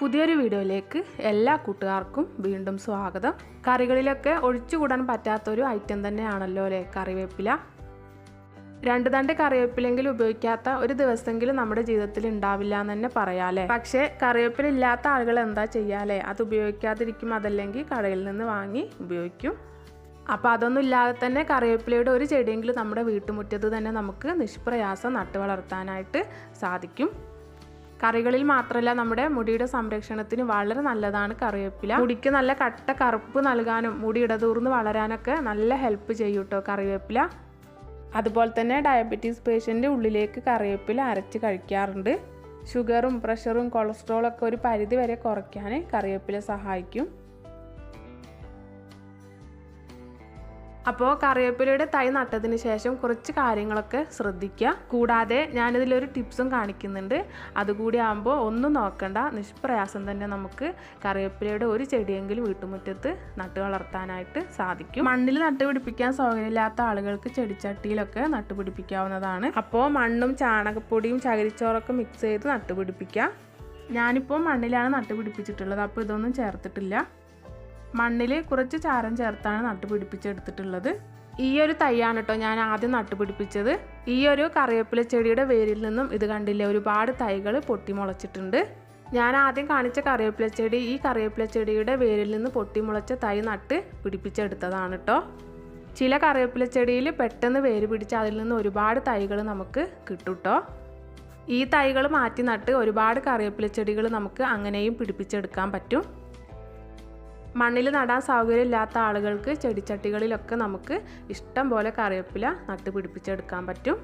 പുതിയൊരു വീഡിയോയിലേക്ക് എല്ലാ കൂട്ടുകാർക്കും വീണ്ടും സ്വാഗതം. കറികളിലൊക്കെ ഒഴിച്ചുകൂടാൻ പറ്റാത്തൊരു ഐറ്റം തന്നെയാണല്ലോ അല്ലേ കറിവേപ്പില? രണ്ട് തണ്ട് കറിവേപ്പിലെങ്കിലും ഉപയോഗിക്കാത്ത ഒരു ദിവസമെങ്കിലും നമ്മുടെ ജീവിതത്തിൽ ഉണ്ടാവില്ല എന്ന് തന്നെ പറയാലേ പക്ഷേ കറിവേപ്പില ഇല്ലാത്ത ആളുകൾ എന്താ ചെയ്യാലേ അത് ഉപയോഗിക്കാതിരിക്കും അതല്ലെങ്കിൽ കടയിൽ നിന്ന് വാങ്ങി ഉപയോഗിക്കും. അപ്പോൾ അതൊന്നും ഇല്ലാതെ തന്നെ കറിവേപ്പിലയുടെ ഒരു ചെടിയെങ്കിലും നമ്മുടെ വീട്ടുമുറ്റത്ത് തന്നെ നമുക്ക് നിഷ്പ്രയാസം നട്ടു വളർത്താനായിട്ട് സാധിക്കും. കറികളിൽ മാത്രമല്ല നമ്മുടെ മുടിയുടെ സംരക്ഷണത്തിന് വളരെ നല്ലതാണ് കറിവേപ്പില. മുടിക്ക് നല്ല കട്ട കറുപ്പ് നൽകാനും മുടി ഇടതൂർന്ന് വളരാനൊക്കെ നല്ല ഹെൽപ്പ് ചെയ്യും കേട്ടോ കറിവേപ്പില. അതുപോലെ തന്നെ ഡയബറ്റീസ് പേഷ്യന്റെ ഉള്ളിലേക്ക് കറിവേപ്പില അരച്ച് കഴിക്കാറുണ്ട്. ഷുഗറും പ്രഷറും കൊളസ്ട്രോളൊക്കെ ഒരു പരിധി വരെ കുറയ്ക്കാൻ കറിവേപ്പില സഹായിക്കും. അപ്പോൾ കറിവേപ്പിലയുടെ തൈ നട്ടതിന് ശേഷം കുറച്ച് കാര്യങ്ങളൊക്കെ ശ്രദ്ധിക്കുക കൂടാതെ ഞാനിതിലൊരു ടിപ്സും കാണിക്കുന്നുണ്ട്. അതുകൂടി ആകുമ്പോൾ ഒന്നും നോക്കണ്ട. നിഷ്പ്രയാസം തന്നെ നമുക്ക് കറിവേപ്പിലയുടെ ഒരു ചെടിയെങ്കിലും വീട്ടുമുറ്റത്ത് നട്ട് വളർത്താനായിട്ട് സാധിക്കും. മണ്ണിൽ നട്ടുപിടിപ്പിക്കാൻ സൗകര്യമില്ലാത്ത ആളുകൾക്ക് ചെടിച്ചട്ടിയിലൊക്കെ നട്ടുപിടിപ്പിക്കാവുന്നതാണ് അപ്പോൾ മണ്ണും ചാണകപ്പൊടിയും ചകിരിച്ചോറൊക്കെ മിക്സ് ചെയ്ത് നട്ടുപിടിപ്പിക്കാം ഞാനിപ്പോൾ മണ്ണിലാണ് നട്ടുപിടിപ്പിച്ചിട്ടുള്ളത് അപ്പോൾ ഇതൊന്നും ചേർത്തിട്ടില്ല. മണ്ണിൽ കുറച്ച് ചാരം ചേർത്താണ് നട്ടുപിടിപ്പിച്ചെടുത്തിട്ടുള്ളത്. ഈ ഒരു തൈയാണ് കേട്ടോ ഞാൻ ആദ്യം നട്ടുപിടിപ്പിച്ചത്. ഈ ഒരു കറിവേപ്പില ചെടിയുടെ വേരിൽ നിന്നും ഇത് കണ്ടില്ലേ ഒരുപാട് തൈകൾ പൊട്ടിമുളച്ചിട്ടുണ്ട് ഞാൻ ആദ്യം കാണിച്ച കറിവേപ്പില ചെടി ഈ കറിവേപ്പില ചെടിയുടെ വേരിൽ നിന്ന് പൊട്ടിമുളച്ച തൈ നട്ട് പിടിപ്പിച്ചെടുത്തതാണ് കേട്ടോ. ചില കറിവേപ്പില ചെടിയിൽ പെട്ടെന്ന് വേര് പിടിച്ച് അതിൽ നിന്ന് ഒരുപാട് തൈകൾ നമുക്ക് കിട്ടും കേട്ടോ. ഈ തൈകൾ മാറ്റി നട്ട് ഒരുപാട് കറിവേപ്പില ചെടികൾ നമുക്ക് അങ്ങനെയും പിടിപ്പിച്ചെടുക്കാൻ പറ്റും. മണ്ണിൽ നടാൻ സൗകര്യമില്ലാത്ത ആളുകൾക്ക് ചെടിച്ചട്ടികളിലൊക്കെ നമുക്ക് ഇഷ്ടം പോലെ കറിവേപ്പില നട്ട് പിടിപ്പിച്ചെടുക്കാൻ പറ്റും.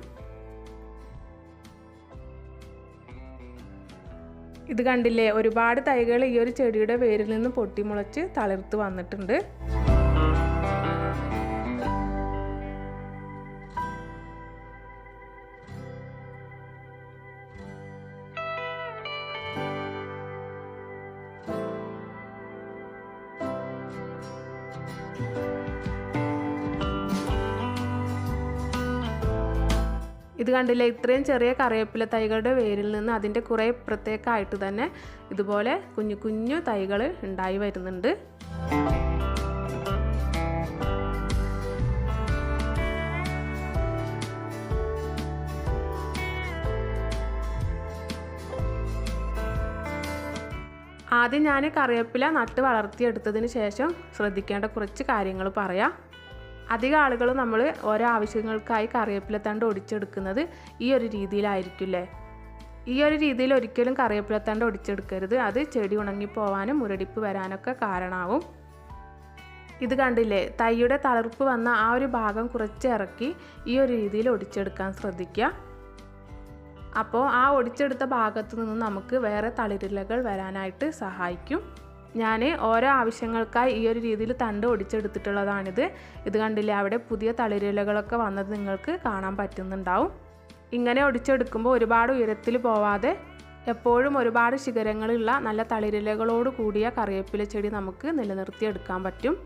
ഇത് കണ്ടില്ലേ? ഒരുപാട് തൈകൾ ഈ ഒരു ചെടിയുടെ വേരിൽ നിന്ന് പൊട്ടിമുളച്ച് തളിർത്ത് വന്നിട്ടുണ്ട്. ഇത് കണ്ടില്ലേ? ഇത്രയും ചെറിയ കറിവേപ്പില തൈകളുടെ വേരിൽ നിന്ന് അതിന്റെ കുറേ പ്രത്യേകമായിട്ട് തന്നെ ഇതുപോലെ കുഞ്ഞു കുഞ്ഞു തൈകൾ ഉണ്ടായി വരുന്നുണ്ട്. ആദ്യം ഞാൻ കറിവേപ്പില നട്ട് വളർത്തിയെടുത്തതിന് ശേഷം ശ്രദ്ധിക്കേണ്ട കുറച്ച് കാര്യങ്ങൾ പറയാം. അധികം ആളുകൾ നമ്മൾ ഓരോ ആവശ്യങ്ങൾക്കായി കറിവേപ്പിലത്തണ്ട് ഒടിച്ചെടുക്കുന്നത് ഈ ഒരു രീതിയിലായിരിക്കില്ലേ? ഈ ഒരു രീതിയിൽ ഒരിക്കലും കറിവേപ്പിലത്തണ്ട് ഒടിച്ചെടുക്കരുത്. അത് ചെടി ഉണങ്ങിപ്പോവാനും മുരടിപ്പ് വരാനൊക്കെ കാരണമാവും. ഇത് കണ്ടില്ലേ? തൈയുടെ തളർപ്പ് വന്ന ആ ഒരു ഭാഗം കുറച്ച് ഇറക്കി ഈ ഒരു രീതിയിൽ ഒടിച്ചെടുക്കാൻ ശ്രദ്ധിക്കുക അപ്പോൾ ആ ഒടിച്ചെടുത്ത ഭാഗത്തു നിന്ന് നമുക്ക് വേറെ തളിരിലകൾ വരാനായിട്ട് സഹായിക്കും. ഞാൻ ഓരോ ആവശ്യങ്ങൾക്കായി ഈ ഒരു രീതിയിൽ തണ്ട് ഒടിച്ചെടുത്തിട്ടുള്ളതാണിത്. ഇത് കണ്ടില്ലേ അവിടെ പുതിയ തളിരിലകളൊക്കെ വന്നത് നിങ്ങൾക്ക് കാണാൻ പറ്റുന്നുണ്ടാവും. ഇങ്ങനെ ഒടിച്ചെടുക്കുമ്പോൾ ഒരുപാട് ഉയരത്തിൽ പോവാതെ എപ്പോഴും ഒരുപാട് ശിഖരങ്ങളുള്ള നല്ല തളിരിലകളോട് കൂടിയ കറിവേപ്പില ചെടി നമുക്ക് നിലനിർത്തിയെടുക്കാൻ പറ്റും.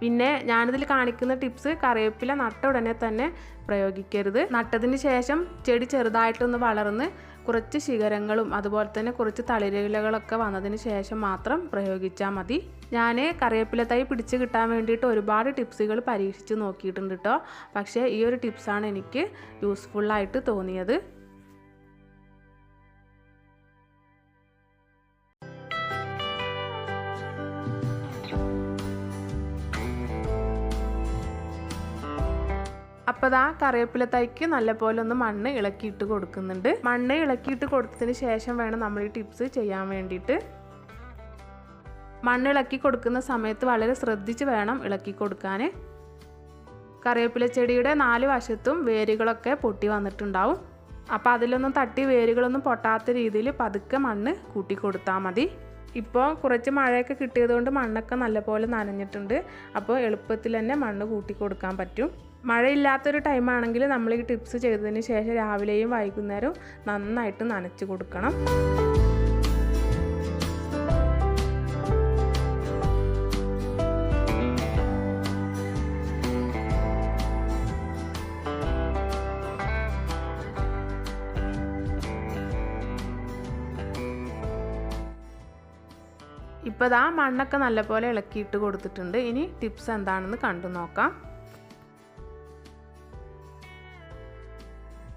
പിന്നെ ഞാനിതിൽ കാണിക്കുന്ന ടിപ്സ് കറിവേപ്പില നട്ട ഉടനെ തന്നെ പ്രയോഗിക്കരുത്. നട്ടതിന് ശേഷം ചെടി ചെറുതായിട്ടൊന്ന് വളർന്ന് കുറച്ച് ശിഖരങ്ങളും അതുപോലെ തന്നെ കുറച്ച് തളിരിലകളൊക്കെ വന്നതിന് ശേഷം മാത്രം പ്രയോഗിച്ചാൽ മതി. ഞാൻ കറിവേപ്പില തൈ പിടിച്ച് കിട്ടാൻ വേണ്ടിയിട്ട് ഒരുപാട് ടിപ്സുകൾ പരീക്ഷിച്ച് നോക്കിയിട്ടുണ്ട് കേട്ടോ പക്ഷേ ഈ ഒരു ടിപ്സാണ് എനിക്ക് യൂസ്ഫുള്ളായിട്ട് തോന്നിയത്. അപ്പോൾ ദാ കറിവേപ്പില തൈക്ക് നല്ലപോലെ ഒന്ന് മണ്ണ് ഇളക്കിയിട്ട് കൊടുക്കുന്നുണ്ട്. മണ്ണ് ഇളക്കിയിട്ട് കൊടുത്തതിന് ശേഷം വേണം നമ്മൾ ഈ ടിപ്സ് ചെയ്യാൻ വേണ്ടിയിട്ട്. മണ്ണ് ഇളക്കി കൊടുക്കുന്ന സമയത്ത് വളരെ ശ്രദ്ധിച്ച് വേണം ഇളക്കി കൊടുക്കാൻ. കറിവേപ്പില ചെടിയുടെ നാല് വശത്തും വേരുകളൊക്കെ പൊട്ടി വന്നിട്ടുണ്ടാവും. അപ്പോൾ അതിലൊന്നും തട്ടി വേരുകളൊന്നും പൊട്ടാത്ത രീതിയിൽ പതുക്കെ മണ്ണ് കൂട്ടി കൊടുത്താൽ മതി. ഇപ്പോൾ കുറച്ച് മഴയൊക്കെ കിട്ടിയതുകൊണ്ട് മണ്ണൊക്കെ നല്ലപോലെ നനഞ്ഞിട്ടുണ്ട്. അപ്പോൾ എളുപ്പത്തിൽ തന്നെ മണ്ണ് കൂട്ടി കൊടുക്കാൻ പറ്റും. മഴയില്ലാത്തൊരു ടൈമാണെങ്കിൽ നമ്മൾ ഈ ടിപ്സ് ചെയ്തതിന് ശേഷം രാവിലെയും വൈകുന്നേരവും നന്നായിട്ട് നനച്ച് കൊടുക്കണം. ഇപ്പോൾ ആ മണ്ണൊക്കെ നല്ലപോലെ ഇളക്കിയിട്ട് കൊടുത്തിട്ടുണ്ട്. ഇനി ടിപ്സ് എന്താണെന്ന് കണ്ടു നോക്കാം.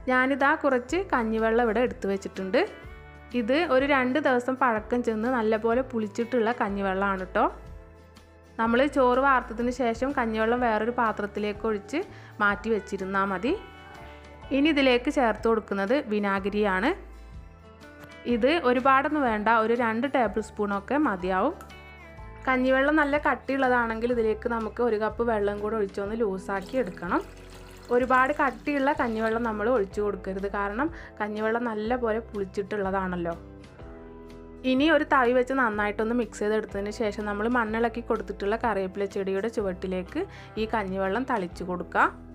ഞാനിതാ കുറച്ച് കഞ്ഞിവെള്ളം ഇവിടെ എടുത്തു വെച്ചിട്ടുണ്ട്. ഇത് ഒരു രണ്ട് ദിവസം പഴക്കം ചെന്ന് നല്ലപോലെ പുളിച്ചിട്ടുള്ള കഞ്ഞിവെള്ളമാണ് കേട്ടോ നമ്മൾ ചോറ് വാർത്തതിന് ശേഷം കഞ്ഞിവെള്ളം വേറൊരു പാത്രത്തിലേക്ക് ഒഴിച്ച് മാറ്റി വെച്ചിരുന്നാൽ മതി. ഇനി ഇതിലേക്ക് ചേർത്ത് കൊടുക്കുന്നത് വിനാഗിരിയാണ്. ഇത് ഒരുപാടൊന്നും വേണ്ട ഒരു രണ്ട് ടേബിൾ സ്പൂണൊക്കെ മതിയാവും. കഞ്ഞിവെള്ളം നല്ല കട്ടിയുള്ളതാണെങ്കിൽ ഇതിലേക്ക് നമുക്ക് ഒരു കപ്പ് വെള്ളം കൂടെ ഒഴിച്ചൊന്ന് ലൂസാക്കി എടുക്കണം. ഒരുപാട് കട്ടിയുള്ള കഞ്ഞിവെള്ളം നമ്മൾ ഒഴിച്ചു കൊടുക്കരുത്. കാരണം കഞ്ഞിവെള്ളം നല്ല പോലെ പുളിച്ചിട്ടുള്ളതാണല്ലോ. ഇനി ഒരു തവി വെച്ച് നന്നായിട്ടൊന്ന് മിക്സ് ചെയ്തെടുത്തതിന് ശേഷം നമ്മൾ മണ്ണിളക്കി കൊടുത്തിട്ടുള്ള കറിവേപ്പില ചെടിയുടെ ചുവട്ടിലേക്ക് ഈ കഞ്ഞിവെള്ളം തളിച്ചു കൊടുക്കുക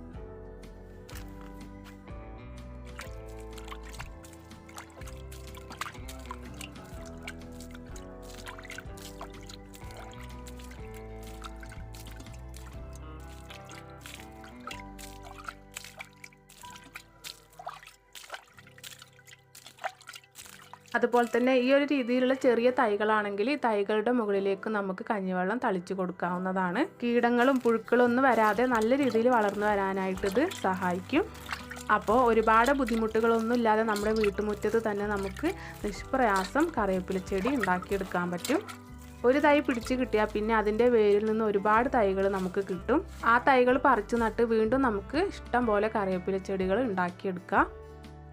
അതുപോലെ തന്നെ ഈ ഒരു രീതിയിലുള്ള ചെറിയ തൈകളാണെങ്കിൽ ഈ തൈകളുടെ മുകളിലേക്ക് നമുക്ക് കഞ്ഞിവെള്ളം തളിച്ചു കൊടുക്കാവുന്നതാണ്. കീടങ്ങളും പുഴുക്കളും ഒന്നും വരാതെ നല്ല രീതിയിൽ വളർന്നു വരാനായിട്ട് ഇത് സഹായിക്കും. അപ്പോൾ ഒരുപാട് ബുദ്ധിമുട്ടുകളൊന്നും ഇല്ലാതെ നമ്മുടെ വീട്ടുമുറ്റത്ത് തന്നെ നമുക്ക് നിഷ്പ്രയാസം കറിവേപ്പില ചെടി ഉണ്ടാക്കിയെടുക്കാൻ പറ്റും. ഒരു തൈ പിടിച്ച് കിട്ടിയാൽ പിന്നെ അതിന്റെ വേരിൽ നിന്ന് ഒരുപാട് തൈകൾ നമുക്ക് കിട്ടും. ആ തൈകൾ പറിച്ചു നട്ട് വീണ്ടും നമുക്ക് ഇഷ്ടം പോലെ കറിവേപ്പില ചെടികൾ ഉണ്ടാക്കിയെടുക്കാം.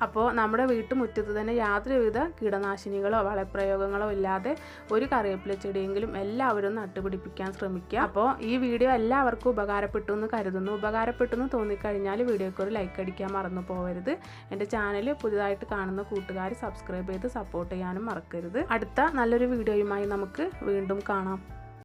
അപ്പോൾ നമ്മുടെ വീട്ടുമുറ്റത്ത് തന്നെ യാതൊരുവിധ കീടനാശിനികളോ വളപ്രയോഗങ്ങളോ ഇല്ലാതെ ഒരു കറിവേപ്പില ചെടിയെങ്കിലും എല്ലാവരും നട്ടുപിടിപ്പിക്കാൻ ശ്രമിക്കുക. അപ്പോൾ ഈ വീഡിയോ എല്ലാവർക്കും ഉപകാരപ്പെട്ടു എന്ന് കരുതുന്നു. ഉപകാരപ്പെട്ടു എന്ന് തോന്നിക്കഴിഞ്ഞാൽ വീഡിയോക്ക് ഒരു ലൈക്ക് അടിക്കാൻ മറന്നു പോകരുത് എന്റെ ചാനൽ പുതിയതായിട്ട് കാണുന്ന കൂട്ടുകാർ സബ്സ്ക്രൈബ് ചെയ്ത് സപ്പോർട്ട് ചെയ്യാനും മറക്കരുത്. അടുത്ത നല്ലൊരു വീഡിയോയുമായി നമുക്ക് വീണ്ടും കാണാം.